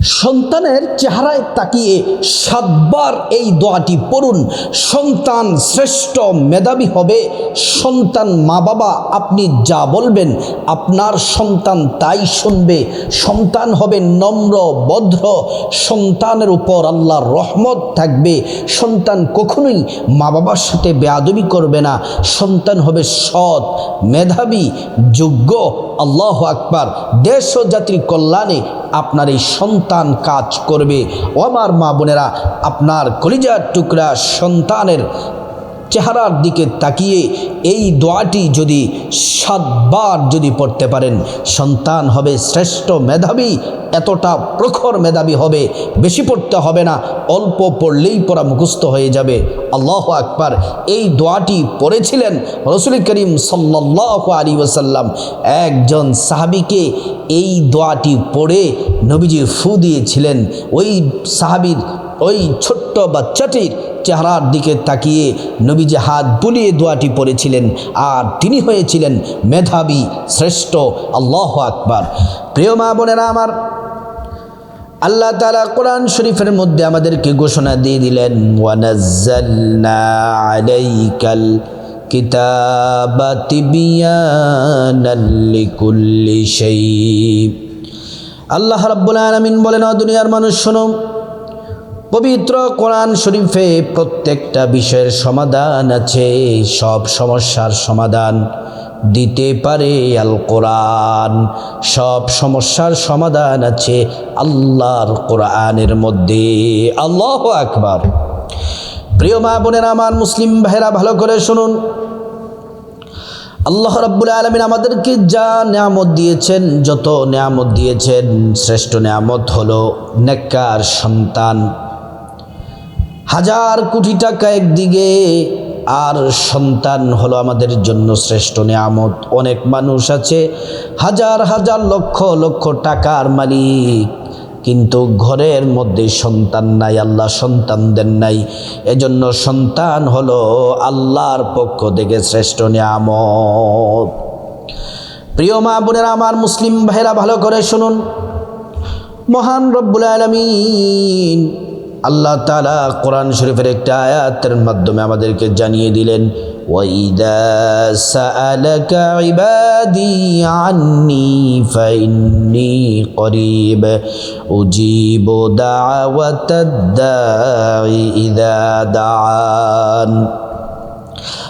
সন্তানের চেহারায় তাকিয়ে সাতবার এই দোয়াটি পড়ুন, সন্তান শ্রেষ্ঠ মেধাবী হবে, সন্তান মা বাবা আপনি যা বলবেন, আপনার সন্তান তাই শুনবে, সন্তান হবে নম্র, ভদ্র, সন্তানের উপর আল্লাহর রহমত থাকবে, সন্তান কখনোই মা বাবার সাথে বেয়াদবি করবে না, সন্তান হবে সৎ, মেধাবী, যোগ্য, আল্লাহ আকবার, দেশ ও জাতির কল্যাণে আপনার এই সন্তান কাজ করবে। ও আমার মা বোনেরা আপনার কলিজার টুকরা সন্তানের চেহারার দিকে তাকিয়ে এই দোয়াটি যদি সাতবার যদি পড়তে পারেন, সন্তান হবে শ্রেষ্ঠ মেধাবী, এতটা প্রখর মেধাবী হবে, বেশি পড়তে হবে না, অল্প পড়লেই পড়া মুখস্থ হয়ে যাবে। আল্লাহ আকবার, এই দোয়াটি পড়েছিলেন রসুল করিম সাল্লাহ আলী ওসাল্লাম একজন সাহাবিকে এই দোয়াটি পড়ে নবীজি ফু দিয়েছিলেন। ওই সাহাবির ওই ছোট্ট বাচ্চাটির চেহারার দিকে তাকিয়ে নবীজি হাত বুলিয়ে দোয়াটি পড়েছিলেন আর তিনি হয়েছিলেন মেধাবী শ্রেষ্ঠ, আল্লাহ আকবার। প্রিয় মা বোনেরা আমার, আল্লাহ তালা কোরআন শরীফের মধ্যে আমাদেরকে ঘোষণা দিয়ে দিলেন আলাইকাল আল্লাহ রাব্বুল আলামিন বলেন দুনিয়ার মানুষ, শোনো পবিত্র কোরআন শরীফে প্রত্যেকটা বিষয়ের সমাধান আছে, সব সমস্যার সমাধান দিতে পারে আল কোরআন সব সমস্যার সমাধান আছে আল্লাহর কোরআনের মধ্যে। আল্লাহ আকবার। প্রিয় মা বোনের, আমার মুসলিম ভাইরা ভালো করে শুনুন। আল্লাহ রাব্বুল আলমিন আমাদেরকে যা নিয়ামত দিয়েছেন, যত নিয়ামত দিয়েছেন, শ্রেষ্ঠ নিয়ামত হলো নেককার সন্তান। হাজার কোটি টাকা একদিকে, আর সন্তান হলো আমাদের জন্য শ্রেষ্ঠ নিয়ামত। অনেক মানুষ আছে, হাজার হাজার লক্ষ লক্ষ টাকার মালিক, কিন্তু ঘরের মধ্যে সন্তান নাই, আল্লাহ সন্তান দেন নাই। এজন্য সন্তান হলো আল্লাহর পক্ষ থেকে শ্রেষ্ঠ নিয়ামত। প্রিয় মা বোনেরা, আমার মুসলিম ভাইরা ভালো করে শুনুন। মহান রব্বুল আলমিন আল্লাহ তালা কোরআন শরীফের একটা আয়াতের মাধ্যমে আমাদেরকে জানিয়ে দিলেন وَإِذَا سَأَلَكَ عِبَادِي عَنِّي فَإِنِّي قَرِيبٌ أُجِيبُ دَعْوَةَ الدَّاعِ إِذَا دَعَانِ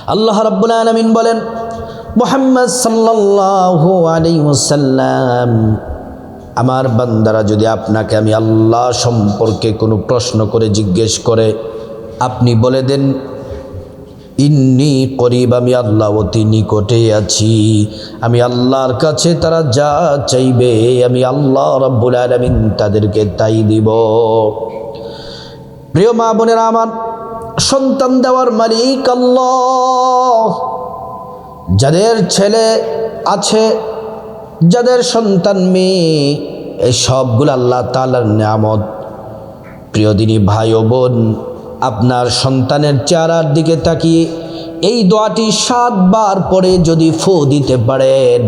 আল্লাহ রাব্বুল আলামিন বলেন মুহাম্মদ সাল্লাল্লাহু আলাইহি ওয়াসাল্লাম আমার বান্দারা যদি আপনাকে আমি আল্লাহ সম্পর্কে কোনো প্রশ্ন করে জিজ্ঞেস করে, আপনি বলে দেন, ইন্নি করিব, আমি আল্লাহ অতি নিকটে আছি। আমি আল্লাহর কাছে তারা যা চাইবে, আমি আল্লাহ রব্বুল আলমিন তাদেরকে তাই দিব। প্রিয় মা বোনেরা আমার, সন্তান দেওয়ার মালিক আল্লাহ। যাদের ছেলে আছে যাদের সন্তান মেয়ে, এই সবগুলো আল্লাহ তালার নিয়ামত। প্রিয় দিনী ভাই ও বোন, আপনার সন্তানের চেহারার দিকে তাকিয়ে এই দোয়াটি সাতবার পরে যদি ফো দিতে পারেন,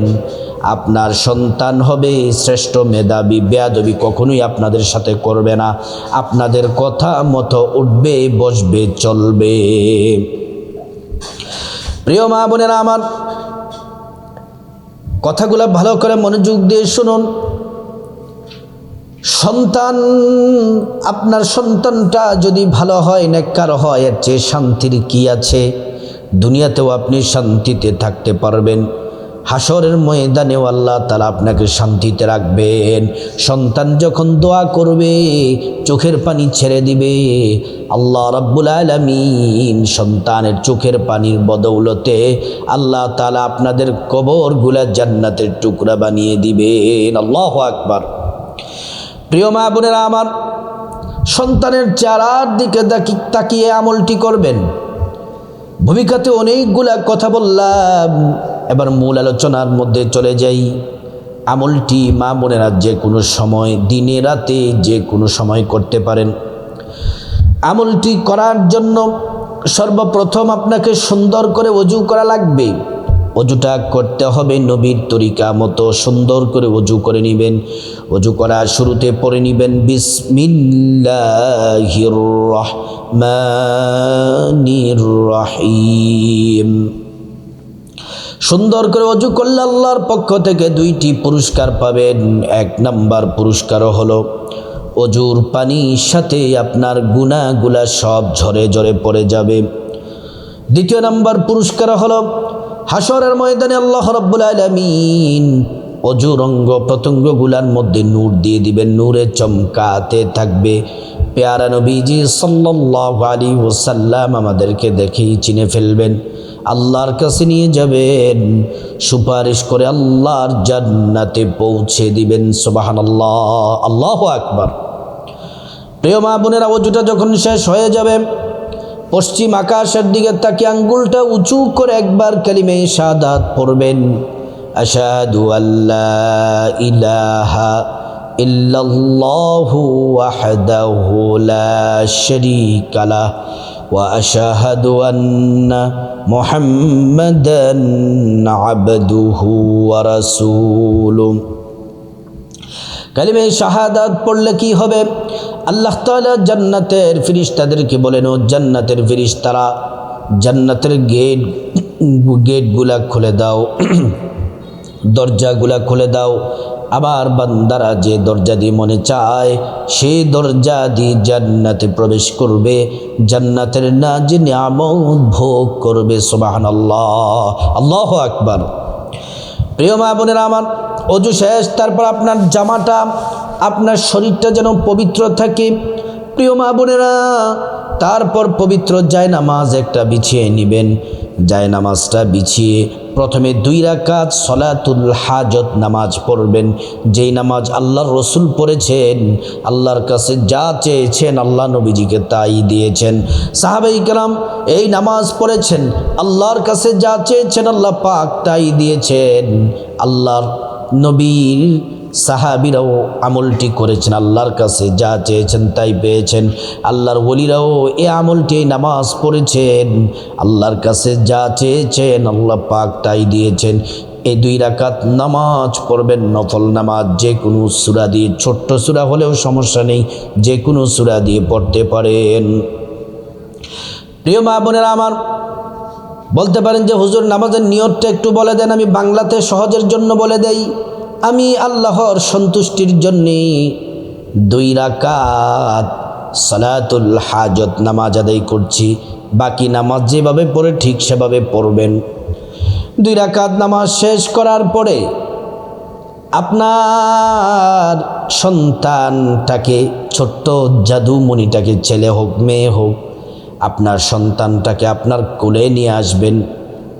আপনার সন্তান হবে শ্রেষ্ঠ মেধাবী, বেয়াদবি কখনোই আপনাদের সাথে করবে না। আপনাদের কথা মতো উঠবে, বসবে, চলবে। প্রিয় মা বোনেরা আমার কথাগুলো ভালো করে মনোযোগ দিয়ে শুনুন। সন্তান, আপনার সন্তানটা যদি ভালো হয়, নেককার হয়, এর চেয়ে শান্তির কি আছে? দুনিয়াতেও আপনি শান্তিতে থাকতে পারবেন। হাসরের ময়দানে আল্লাহ তালা আপনাকে শান্তিতে রাখবেন। সন্তান যখন দোয়া করবে, চোখের পানি ছেড়ে দিবে। আল্লাহ রাব্বুল আলমিন সন্তানের চোখের পানির বদৌলতে আল্লাহ তালা আপনাদের কবরগুলা জান্নাতের টুকরা বানিয়ে দিবেন। আল্লাহ আকবার। প্রিয় মা বোনেরা আমার, সন্তানের চারার দিকে তাকিয়ে আমলটি করবেন। ভূমিকাতে অনেকগুলা কথা বললাম। এবার মূল আলোচনার মধ্যে চলে যাই। আমলটি মা বোনেরা যে কোনো সময় দিনে রাতে যে কোনো সময় করতে পারেন। আমলটি করার জন্য সর্বপ্রথম আপনাকে সুন্দর করে অজু করা লাগবে। অজুটা করতে হবে নবীর তরিকা মতো সুন্দর করে অজু করে নেবেন। অজু করা শুরুতে পড়ে নিবেন, বিসমিল্লাহির রহমানির রহিম। সুন্দর করে অজু করলে আল্লাহর পক্ষ থেকে দুইটি পুরস্কার পাবেন। এক নাম্বার পুরস্কার হলো অজুর পানির সাথে আপনার গুণাগুলা সব ঝরে ঝরে পড়ে যাবে। দ্বিতীয় নাম্বার পুরস্কার হলো হাসরের ময়দানে আল্লাহ রব্বুল আলমিন অজুর অঙ্গ প্রত্যঙ্গগুলার মধ্যে নূর দিয়ে দিবেন, নূরে চমকাতে থাকবে। পেয়ারা নবীজি সাল্লাল্লাহু আলী ওসাল্লাম আমাদেরকে দেখেই চিনে ফেলবেন। আল্লাহর কাছে নিয়ে যাবেন। সুপারিশ করে আল্লাহর জান্নাতে পৌঁছে দিবেন। সুবাহান আল্লাহ আল্লাহ আকবার। প্রিয় মা বোনেরা, অজুটা যখন শেষ হয়ে যাবে, পশ্চিম আকাশের দিকে তাকে আঙ্গুলটা উঁচু করে একবার কালিমে সাদাত পড়বেন। আশাদু আল্লাহ ইলাহা ইল্লাল্লাহু ওয়াহদাহু লা শারীকা واشهد ان محمدا عبده ورسوله কালিমে শাহাদাত পড়লে কি হবে আল্লাহ তাআলা জান্নাতের ফিরিস্তাদেরকে বলেন ও জান্নাতের ফিরিস্তারা জান্নাতের গেট গেটগুলা খুলে দাও দরজাগুলা খুলে দাও আবার বান্দারা যে দরজা দিয়ে মনে চায়, সেই দরজা দিয়ে জান্নাতে প্রবেশ করবে। জান্নাতের না যে নিয়ামত ভোগ করবে সোবাহান আল্লাহ আল্লাহ আকবার। প্রিয় মা বোনেরা আমার, অজু শেষ, তারপর আপনার জামাটা, আপনার শরীরটা যেন পবিত্র থাকে। প্রিয় মা বোনেরা, তারপর পবিত্র যায় নামাজ একটা বিছিয়ে নেবেন। যায় নামাজটা বিছিয়ে প্রথমে দুই রাকাত সলাতুল হাজত নামাজ পড়বেন। যেই নামাজ আল্লাহর রসুল পড়েছেন, আল্লাহর কাছে যা চেয়েছেন আল্লাহ নবীজিকে তাই দিয়েছেন। সাহাবাই কালাম এই নামাজ পড়েছেন, আল্লাহর কাছে যা চেয়েছেন আল্লাহ পাক তাই দিয়েছেন। আল্লাহর নবীর সাহাবিরাও আমলটি করেছেন, আল্লাহর কাছে যা চেয়েছেন তাই পেয়েছেন। আল্লাহর ওলিরাও এ আমলটি নামাজ পড়েছেন। আল্লাহর কাছে যা চেয়েছেন আল্লাহ পাক তাই দিয়েছেন। এই দুই রাকাত নামাজ পড়বেন, নফল নামাজ যে কোনো সুরা দিয়ে, ছোট্ট সুরা হলেও সমস্যা নেই যে কোনো সুরা দিয়ে পড়তে পারেন। প্রিয় মা বোনেরা আমার, বলতে পারেন যে হুজুর নামাজের নিয়তটা একটু বলে দেন, আমি বাংলাতে সহজের জন্য বলে দেই। আমি আল্লাহর সন্তুষ্টির জন্যে দুই রাকাত সালাতুল হাজত নামাজ আদায় করছি। বাকি নামাজ যেভাবে পড়ে ঠিক সেভাবে পড়বেন। দুই রাকাত নামাজ শেষ করার পরে আপনার সন্তানটাকে, ছোট্ট জাদুমণিটাকে, ছেলে হোক, মেয়ে হোক, আপনার সন্তানটাকে আপনার কোলে নিয়ে আসবেন।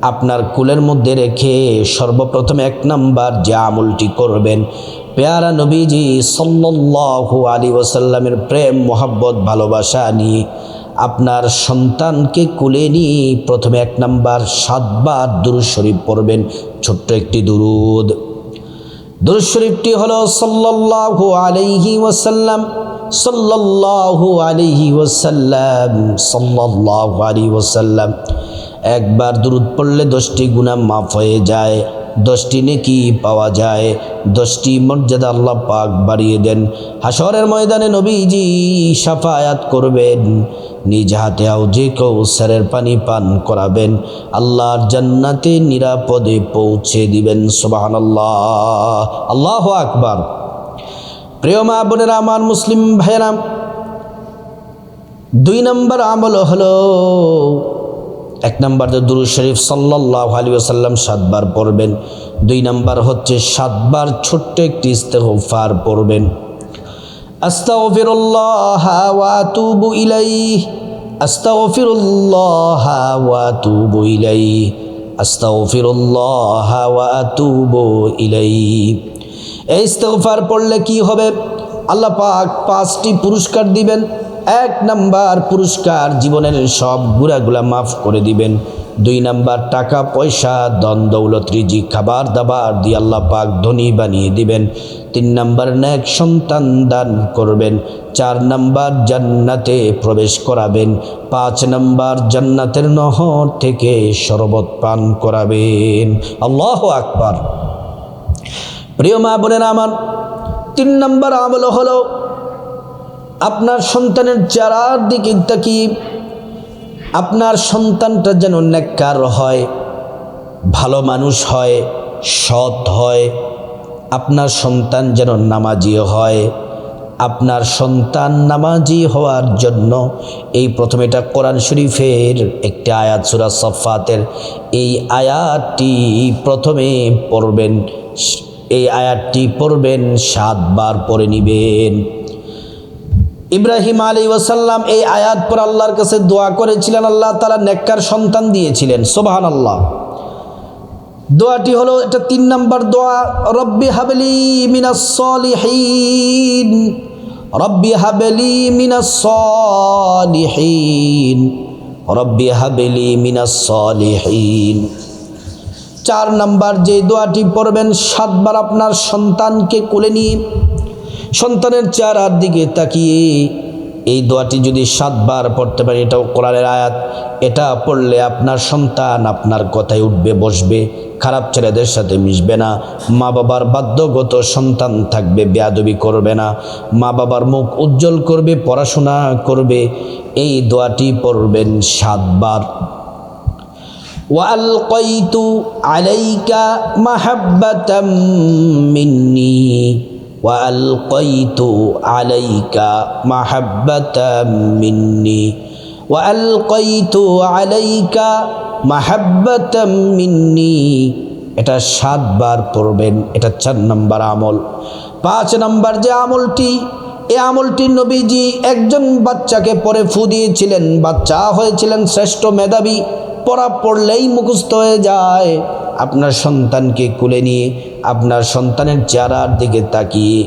আপনার কুলের মধ্যে রেখে সর্বপ্রথম এক নাম্বার যে আমলটি করবেন। পেয়ারা নবীজি সাল্লাল্লাহু আলী ওসাল্লামের প্রেম, মোহাব্বত, ভালোবাসা নিয়ে আপনার সন্তানকে কুলে নিয়ে প্রথমে এক নাম্বার সাতবার দুরুদ শরীফ পড়বেন। ছোট্ট একটি দুরুদ। দুরুদ শরীফটি হলো সাল্লাল্লাহু আলাইহি ওয়াসাল্লাম, সাল্লাল্লাহু আলাইহি ওয়াসাল্লাম, সাল্লাল্লাহু আলাইহি ওয়াসাল্লাম। একবার দূরত পড়লে দশটি গুণা মাফ হয়ে যায়, দশটি নেকি পাওয়া যায়, দশটি মর্যাদা আল্লাহ পাক বাড়িয়ে দেন। হাসরের ময়দানে নবীজি সাফায়াত করবেন, নিজ হাতে যে কৌসারের পানি পান করাবেন, আল্লাহর জান্নাতে নিরাপদে পৌঁছে দিবেন সোবাহান আল্লাহ আল্লাহ আকবার। প্রিয় মা বোনেরা, আমার মুসলিম ভাইয়েরা, দুই নম্বর আমল হলো এক নম্বর তো দুরু শরীফ সাল্লাহ আলী আসাল্লাম সাতবার পড়বেন, দুই নম্বর হচ্ছে সাতবার ছোট্ট একটি ইস্তেফার পড়বেন। আস্তাগফিরুল্লাহ ওয়া আতুবু ইলাইহি, আস্তাগফিরুল্লাহ ওয়া আতুবু ইলাইহি, আস্তাগফিরুল্লাহ ওয়া আতুবু ইলাইহি। এই ইস্তেগফার পড়লে কি হবে? আল্লাহ পাক পাঁচটি পুরস্কার দিবেন এক নাম্বার পুরস্কার জীবনের সব গুড়াগুলা মাফ করে দিবেন। দুই নাম্বার টাকা, পয়সা দন দৌলত রিজি খাবার, দাবার দিয়ে আল্লাহ পাক ধনী বানিয়ে দিবেন। তিন নাম্বার ন্যাক সন্তান দান করবেন। চার নাম্বার জান্নাতে প্রবেশ করাবেন। পাঁচ নাম্বার জান্নাতের নহর থেকে শরবত পান করাবেন। আল্লাহ আকবার। প্রিয় মা বোনেরা আমার, তিন নম্বর আমল হলো আপনার সন্তানের চারার দিকে তাকিয়ে আপনার সন্তানটা যেন নেককার হয়, ভালো মানুষ হয়, সৎ হয়, আপনার সন্তান যেন নামাজি হয়। আপনার সন্তান নামাজি হওয়ার জন্য এই প্রথমে এটা কোরআন শরীফের একটি আয়াত, সুরা সফাতের এই আয়াতটি প্রথমে পড়বেন, এই আয়াতটি পড়বেন, সাতবার পড়ে নিবেন। ইব্রাহিম আলী ওসাল্লাম এই আয়াত পর আল্লাহর কাছে দোয়া করেছিলেন, আল্লাহ তারা নেককার সন্তান দিয়েছিলেন সোবাহান আল্লাহ দোয়াটি হলো, এটা তিন নম্বর দোয়া, রব্বি হাবলি মিনাস সলিহিন, রব্বি হাবলি মিনাস সলিহিন, রব্বি হাবলি মিনাস সলিহিন। চার নাম্বার যে দোয়াটি পড়বেন, সাতবার আপনার সন্তানকে কোলে নিয়ে সন্তানের চেহারার দিকে তাকিয়ে, এই দোয়াটি যদি সাতবার পড়তে পারি এটাও কোরআনের আয়াত, এটা পড়লে আপনার সন্তান আপনার কথায় উঠবে, বসবে, খারাপ ছেলেদের সাথে মিশবে না মা বাবার বাধ্যগত সন্তান থাকবে, বেয়াদবি করবে না মা বাবার মুখ উজ্জ্বল করবে, পড়াশোনা করবে, এই দোয়াটি পড়বেন সাতবার। ওয়াল্কাইতু আলাইকা মাহাব্বাতাম মিন্নি। وألقيت عليك محبة مني وألقيت عليك محبة مني এটা সাতবার পড়বেন এটা চার নম্বর আমল পাঁচ নম্বর যে আমলটি এই আমলটি নবীজি একজন বাচ্চাকে পরে ফু দিয়েছিলেন বাচ্চা হয়েছিলেন শ্রেষ্ঠ মেধাবী পড়া পড়লেই মুখস্থ হয়ে যায়। আপনার সন্তানকে কুলে নিয়ে আপনার সন্তানের চেহারার দিকে তাকিয়ে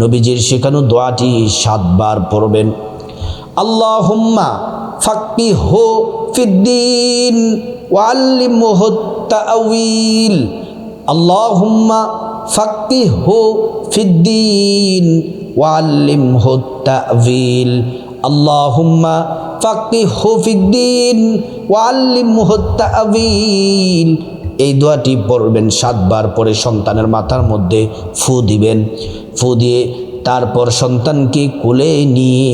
নবীজির শেখানো দোয়াটি সাতবার পড়বেন। আল্লাহ হুম্মা ফাক্কি হো ফিদ্দিন ওয়াল্লিম তাউইল আল্লাহ হুম্মা ফাক্কি হো ফিদ্দিন ওয়াল্লিম আল্লাহ হুম্মা ফাক্কি হো ফিদ্দিন ওয়াল্লিম তাউইল এই দোয়াটি পড়বেন সাতবার পরে সন্তানের মাথার মধ্যে ফু দিবেন। ফু দিয়ে তারপর সন্তানকে কোলে নিয়ে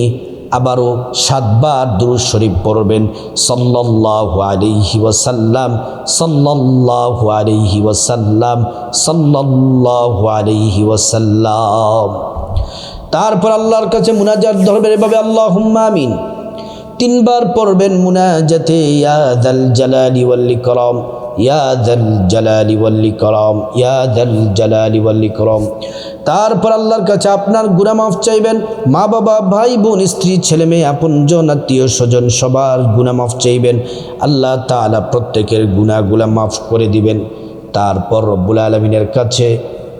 আবারও সাতবার দুরুদ শরীফ পড়বেন। সাল্লাল্লাহু আলাইহি ওয়াসাল্লাম। তারপর আল্লাহর কাছে মুনাজাত ধরবেন এভাবে আল্লাহুম্মা আমিন। তিনবার পড়বেন মুনাজাতে, ইয়া দাল জালালি ওয়াল ইকরাম, ইয়া দাল জালালি ওয়াল ইকরাম, ইয়া দাল জালালি ওয়াল ইকরাম। তারপর আল্লাহর কাছে আপনার গুনাহ মাফ চাইবেন, মা বাবা, ভাই বোন, স্ত্রী, ছেলে মেয়ে আপনজন আত্মীয় স্বজন, সবার গুনাহ মাফ চাইবেন। আল্লাহ তাআলা প্রত্যেকের গুনাহগুলা মাফ করে দিবেন। তারপর রব্বুল আলমিনের কাছে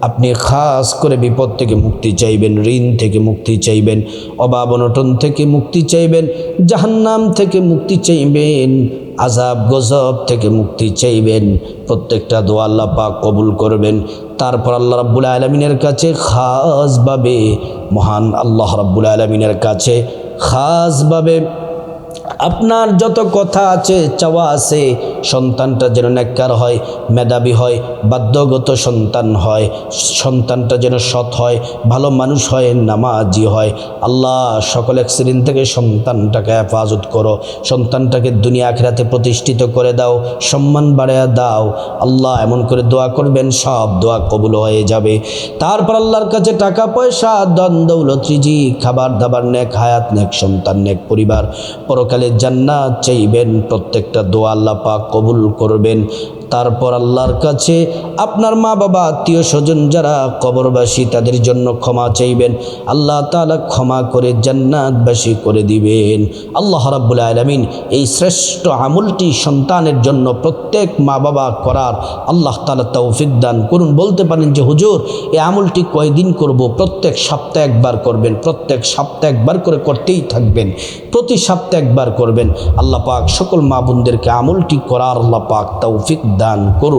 আপনি খাস করে বিপদ থেকে মুক্তি চাইবেন, ঋণ থেকে মুক্তি চাইবেন, অভাব অনটন থেকে মুক্তি চাইবেন, জাহান্নাম থেকে মুক্তি চাইবেন আজাব গজব থেকে মুক্তি চাইবেন। প্রত্যেকটা দোয়া আল্লাহ পাক কবুল করবেন। তারপর আল্লাহ রাব্বুল আলমিনের কাছে খাসভাবে, মহান আল্লাহ রাব্বুল আলমিনের কাছে খাসভাবে আপনার যত কথা আছে, চাওয়া আছে, সন্তানটা যেন নেককার হয়, মেধাবী হয়, বাধ্যগত সন্তান হয়, সন্তানটা যেন সৎ হয়, ভালো মানুষ হয়, নামাজি হয়। আল্লাহ সকল অ্যাক্সিডেন্ট থেকে সন্তানটাকে হেফাজত করো। সন্তানটাকে দুনিয়া আখেরাতে প্রতিষ্ঠিত করে দাও, সম্মান বাড়াইয়া দাও। আল্লাহ এমন করে দোয়া করবেন, সব দোয়া কবুল হয়ে যাবে। তারপর আল্লাহর কাছে টাকা, পয়সা দন দৌলত খাবার দাবার নেক হায়াত, নেক সন্তান, নেক পরিবার। পরকালে জান্নাত চাইবেন, প্রত্যেকটা দোয়া আল্লাহ পাক কবুল করবেন। তারপর আল্লাহর কাছে আপনার মা বাবা আত্মীয় স্বজন যারা কবরবাসী, তাদের জন্য ক্ষমা চাইবেন। আল্লাহ তাআলা ক্ষমা করে জান্নাতবাসী করে দিবেন। আল্লাহ রাব্বুল আলামিন এই শ্রেষ্ঠ আমলটি সন্তানের জন্য প্রত্যেক মা বাবা করার আল্লাহ তাআলা তৌফিক দান করুন। বলতে পারেন যে, হুজুর, এই আমলটি কয়দিন করব? প্রত্যেক সপ্তাহে একবার করবেন, প্রত্যেক সপ্তাহে একবার করে করতেই থাকবেন। প্রতি সপ্তাহে একবার করবেন। আল্লাহ পাক সকল মা বোনদেরকে আমলটি করার আল্লাহ পাক তৌফিক দান করুন।